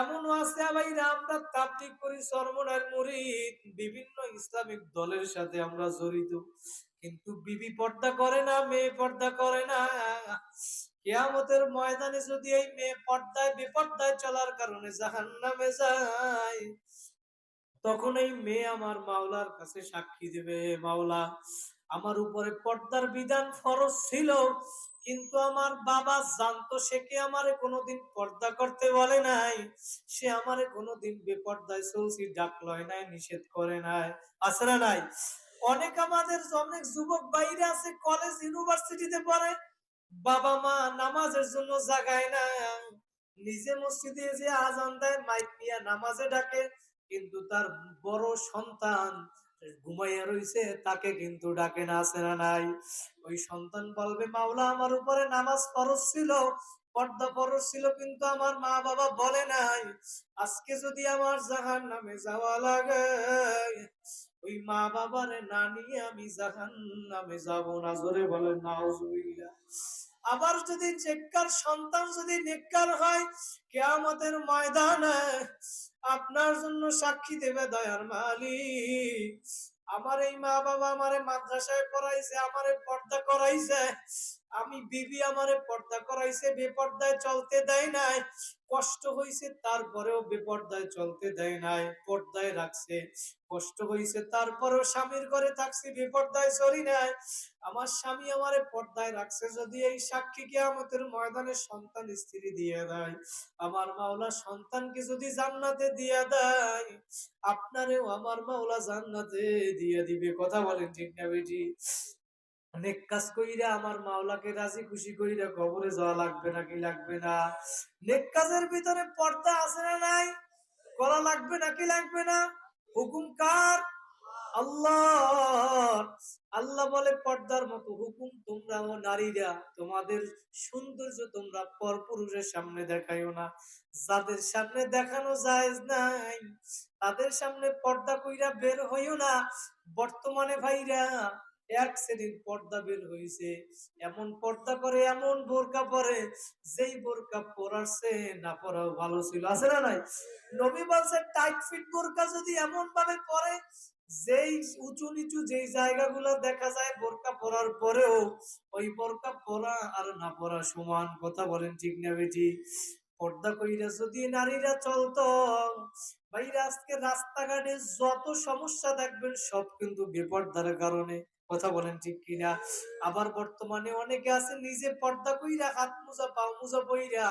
এমনও আছে ভাইরা, আমরা তাবলিগ করি সরমনার মুরিদ। বিভিন্ন ইসলামিক দলের সাথে আমরা জড়িত। কিন্তু বিবি পর্দা করে না, মেয়ে পর্দা করে না। কেয়ামতের ময়দানে যদি এই মেয়ে পর্দায়, বিপর্দায় চলার কারণে জাহান্নামে যায়, তখন এই মেয়ে আমার মাওলার কাছে সাক্ষী দেবে, মাওলা। আমার উপরে পর্দার বিধান ফরজ ছিল, কিন্তু আমার বাবা জানতো সে কি আমারে কোনোদিন পর্দা করতে বলে নাই। সে আমারে কোনোদিন বেপর্দায় চলছি ডাকলয় নাই, নিষেধ করে নাই। না নাই? অনেক আমাদের অনেক যুবক বাইরে আছে কলেজ ইউনিভার্সিটিতে পড়ে, বাবা মা নামাজের জন্য জাগায় না নিজে মসজিদে যে আজান দেয়, মাইক নিয়ে নামাজে ডাকে, কিন্তু তার বড় সন্তান ঘুমাইয়া রইছে, তাকে কিন্তু ডাকে না না নাই। ওই সন্তান বলবে, মাওলা, আমার উপরে নামাজ ফরজ ছিল, পর্দা ফরজ ছিল, কিন্তু আমার মা বাবা বলে নাই। আজকে যদি আমার জাহান নামে যাওয়া লাগে, ওই মা বাবারে না নিয়ে আমি জাহান নামে যাব না। জোরে বলেন, নাউজুবিল্লাহ। আবার যদি নেককার সন্তান যদি নেককার হয়, কেয়ামতের ময়দানে আপনার জন্য সাক্ষী দেবে দয়ার মালিক। আমার এই মা বাবা আমারে মাদ্রাসায় পড়াইছে, আমারে পর্দা করাইছে। আমি বিবি আমারে পর্দা করাইছে, বেপর্দায় চলতে দেয় নাই। কষ্ট হইছে, তারপরেও বেপর্দায় চলতে দেয় নাই। পর্দায় রাখছে, কষ্ট হইছে, তারপরেও স্বামীর ঘরে থাকছি, বেপর্দায় চলি নাই। আমার স্বামী আমারে পর্দায় রাখছে যদি এই সাক্ষী কিয়ামতের ময়দানে সন্তান স্ত্রী দিয়ে দেয়। আমার মাওলা সন্তানকে যদি জান্নাতে দিয়ে দেয়, আপনারেও আমার মাওলা জান্নাতে দিয়ে দিবে। কথা বলেন ঠিক না বেটি? অনেক কাজ কইরা আমার মাওলাকে রাজি খুশি কইরা কবরে যাওয়া লাগবে নাকি লাগবে না? নেক কাজের ভিতরে পর্দা আছে না নাই? করা লাগবে নাকি লাগবে না? হুকুম কার? আল্লাহ আল্লাহ বলে, পর্দার মতো হুকুম তোমরা ও নারীরা, তোমাদের সৌন্দর্য তোমরা পর পুরুষের সামনে দেখাইও না। যাদের সামনে দেখানো যায় নাই, তাদের সামনে পর্দা কইরা বের হইও না। বর্তমানে ভাইরা এক শ্রেণির পর্দা বের হয়েছে এমন পর্দা করে এমন বোরকা পরে, যেই বোরকা পরাছে না পরাও ভালো ছিল। আছে না নাই? নবী বলছে টাইট ফিট বোরকা যদি এমন ভাবে পরে, যেই উঁচু নিচু যেই জায়গাগুলো দেখা যায় বোরকা পরার পরেও, ওই বোরকা পরা আর না পরা সমান কথা বলেন ঠিক না বেটি পর্দা কইরা যদি নারীরা চলতো, ভাইরা আজকে রাস্তাঘাটে যত সমস্যা দেখবেন সব কিন্তু বেপর্দার কারণে। কথা বলেন ঠিক কিনা? আবার বর্তমানে অনেকে আছে নিজে পর্দা কইরা, হাত মোজা, পা মোজা বইরা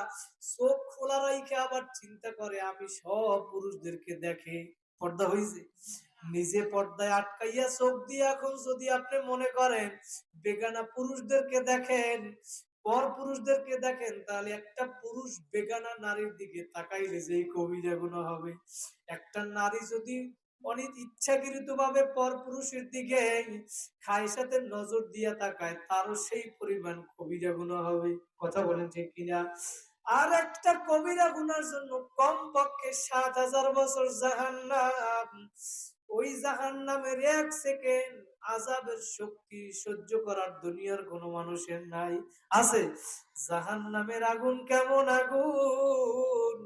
চোখ খোলা রাইখে আবার চিন্তা করে, আমি সব পুরুষদেরকে দেখে পর্দা হইছে। নিজে পর্দায় আটকাইয়া চোখ দিয়ে এখন যদি আপনি মনে করেন, বেগানা পুরুষদেরকে দেখেন, পর পুরুষদেরকে দেখেন, তাহলে একটা পুরুষ বেগানা নারীর দিকে তাকাইলে যেই কবিরা গুণ হবে। একটা নারী যদি অনেক ইচ্ছাকৃত ভাবে পর পুরুষের দিকে খায় সাথে নজর দিয়া তাকায়, তারও সেই পরিমাণ কবিরা গুণ হবে। কথা বলেন ঠিক কিনা? আর একটা কবিরা গুনার জন্য কম পক্ষে সাত হাজার বছর জাহান্নাম। ওই জাহান নামের এক সেকেন্ড আজাবের শক্তি সহ্য করার দুনিয়ার কোনো মানুষের নাই। আছে জাহান নামের আগুন কেমন আগুন?